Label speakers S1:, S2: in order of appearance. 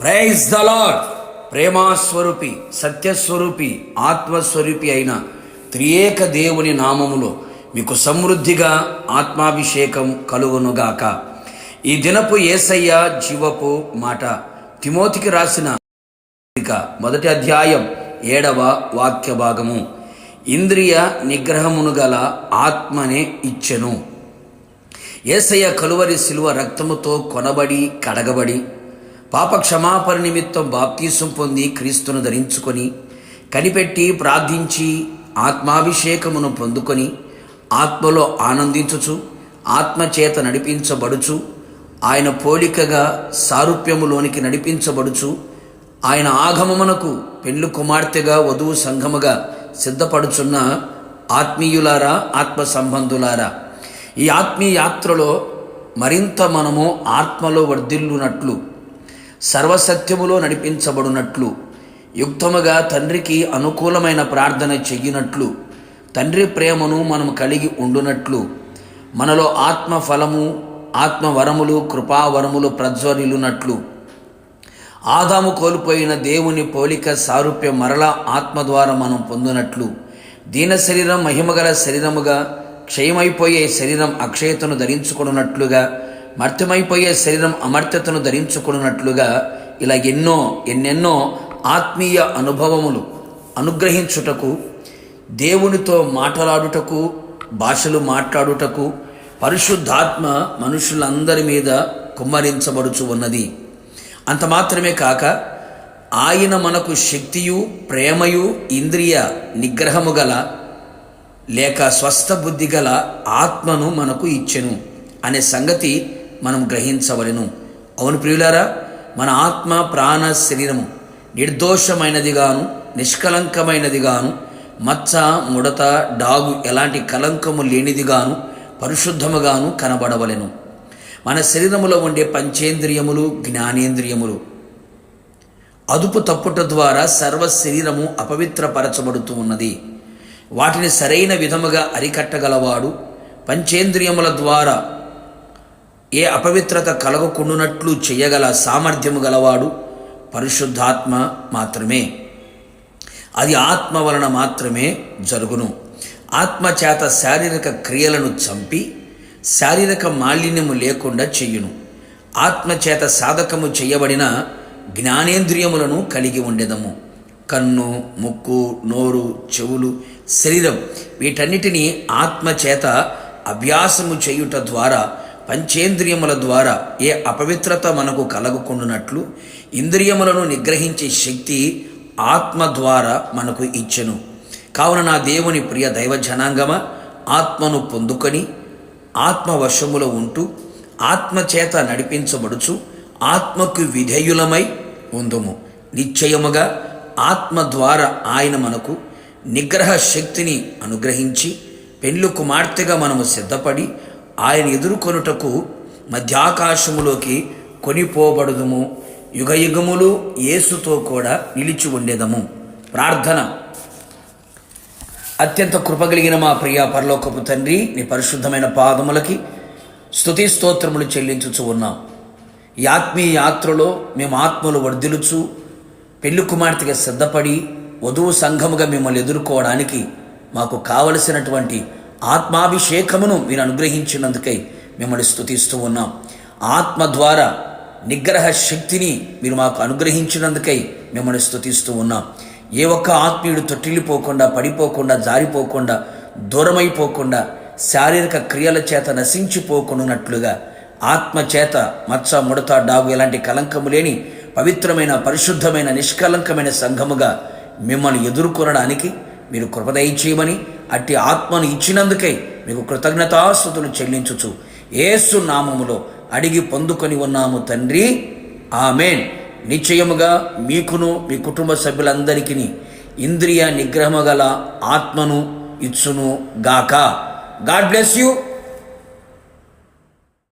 S1: Praise the lord ప్రేమాస్వరూపి సత్యస్వరూపి ఆత్మస్వరూపి అయిన త్రియేక దేవుని నామములో మీకు సమృద్ధిగా ఆత్మాభిషేకం కలుగునుగాక. ఈ దినపు ఏసయ్య జీవపు మాట తిమోతికి రాసిన మొదటి అధ్యాయం ఏడవ వాక్య భాగము. ఇంద్రియ నిగ్రహమును గల ఆత్మనే ఇచ్చెను. ఏసయ్య కలువరి శిలువ రక్తముతో కొనబడి కడగబడి పాప క్షమాపణ నిమిత్తం బాప్తీసం పొంది క్రీస్తును ధరించుకొని కనిపెట్టి ప్రార్థించి ఆత్మాభిషేకమును పొందుకొని ఆత్మలో ఆనందించుచు ఆత్మచేత నడిపించబడుచు ఆయన పోలికగా సారూప్యములోనికి నడిపించబడుచు ఆయన ఆగమమునకు పెండ్లు కుమార్తెగా వధువు సంఘముగా సిద్ధపడుచున్న ఆత్మీయులారా ఆత్మ సంబంధులారా ఈ ఆత్మీయాత్రలో మరింత మనము ఆత్మలో వర్ధిల్లునట్లు సర్వసత్యములో నడిపించబడినట్లు యుక్తముగా తండ్రికి అనుకూలమైన ప్రార్థన చెయ్యినట్లు తండ్రి ప్రేమను మనం కలిగి ఉండునట్లు మనలో ఆత్మ ఫలము ఆత్మవరములు కృపావరములు ప్రజ్వరిలునట్లు. ఆదాము కోల్పోయిన దేవుని పోలిక సారూప్యం మరలా ఆత్మ ద్వారా మనం పొందినట్లు. దీన శరీరం మహిమగల శరీరముగా క్షయమైపోయే శరీరం అక్షయతను ధరించుకున్నట్లుగా మర్త్యమైపోయే శరీరం అమర్త్యతను ధరించుకున్నట్లుగా ఇలా ఎన్నో ఎన్నెన్నో ఆత్మీయ అనుభవములు అనుగ్రహించుటకు దేవునితో మాట్లాడుటకు భాషలు మాట్లాడుటకు పరిశుద్ధాత్మ మనుషులందరి మీద కుమ్మరించబడుచు ఉన్నది. అంత మాత్రమే కాక ఆయన మనకు శక్తియు ప్రేమయు ఇంద్రియ నిగ్రహము గల లేక స్వస్థ బుద్ధి గల ఆత్మను మనకు ఇచ్చెను అనే సంగతి మనం గ్రహించవలెను. అవును ప్రియులారా మన ఆత్మ ప్రాణ శరీరము నిర్దోషమైనదిగాను నిష్కలంకమైనదిగాను మచ్చ ముడత డాగు ఎలాంటి కలంకము లేనిదిగాను పరిశుద్ధముగాను కనబడవలెను. మన శరీరములో ఉండే పంచేంద్రియములు జ్ఞానేంద్రియములు అదుపు తప్పుట ద్వారా సర్వ శరీరము అపవిత్రపరచబడుతూ ఉన్నది. వాటిని సరైన విధముగా అరికట్టగలవాడు పంచేంద్రియముల ద్వారా ఏ అపవిత్రత కలగకుండునట్లు చేయగల సామర్థ్యము గలవాడు పరిశుద్ధాత్మ మాత్రమే. అది ఆత్మ వలన మాత్రమే జరుగును. ఆత్మ చేత శారీరక క్రియలను చంపి శారీరక మాలిన్యము లేకుండా చెయ్యును ఆత్మ చేత సాధకము చేయబడిన జ్ఞానేంద్రియములను కలిగి ఉండేదము. కన్ను ముక్కు నోరు చెవులు శరీరం వీటన్నిటినీ ఆత్మ చేత అభ్యాసము చేయుట ద్వారా పంచేంద్రియముల ద్వారా ఏ అపవిత్రత మనకు కలగకుండునట్లు ఇంద్రియములను నిగ్రహించే శక్తి ఆత్మ ద్వారా మనకు ఇచ్చెను. కావున నా దేవుని ప్రియ దైవ జనాంగమ ఆత్మను పొందుకొని ఆత్మవశములో ఉంటూ ఆత్మచేత నడిపించబడుచు ఆత్మకు విధేయులమై ఉందుము. నిశ్చయముగా ఆత్మ ద్వారా ఆయన మనకు నిగ్రహ శక్తిని అనుగ్రహించి పెండ్లు కుమార్తెగా మనము సిద్ధపడి ఆయన ఎదుర్కొనుటకు మధ్యాకాశములోకి కొనిపోబడుదుము. యుగయుగములు యేసుతో కూడా నిలిచి ఉండేదము. ప్రార్థన. అత్యంత కృపగలిగిన మా ప్రియ పరలోకపు తండ్రి నీ పరిశుద్ధమైన పాదములకి స్థుతి స్తోత్రములు చెల్లించుచు ఉన్నాం. ఈ ఆత్మీయ యాత్రలో మేము ఆత్మలు వర్ధిలుచు పెళ్ళి కుమార్తెగా సిద్ధపడి వధువు సంఘముగా మిమ్మల్ని ఎదుర్కోవడానికి మాకు కావలసినటువంటి ఆత్మాభిషేకమును మీరు అనుగ్రహించినందుకై మిమ్మల్ని స్థుతిస్తూ ఉన్నాం. ఆత్మ ద్వారా నిగ్రహ శక్తిని మీరు మాకు అనుగ్రహించినందుకై మిమ్మల్ని స్థుతిస్తూ ఉన్నాం. ఏ ఒక్క ఆత్మీయుడు తొట్టిల్లిపోకుండా పడిపోకుండా జారిపోకుండా దూరమైపోకుండా శారీరక క్రియల చేత నశించిపోకున్నట్లుగా ఆత్మ చేత మచ్చ ముడత డాగు ఎలాంటి కలంకము లేని పవిత్రమైన పరిశుద్ధమైన నిష్కలంకమైన సంఘముగా మిమ్మల్ని ఎదుర్కొనడానికి మీరు కృపదయ చేయమని అట్టి ఆత్మను ఇచ్చినందుకై మీకు కృతజ్ఞతాస్థుతులు చెల్లించుచు ఏసు నామములో అడిగి పొందుకొని ఉన్నాము తండ్రి. ఆమెన్. నిశ్చయముగా మీకును మీ కుటుంబ సభ్యులందరికీ ఇంద్రియ నిగ్రహము గల ఆత్మను ఇచ్చును గాక. God bless you.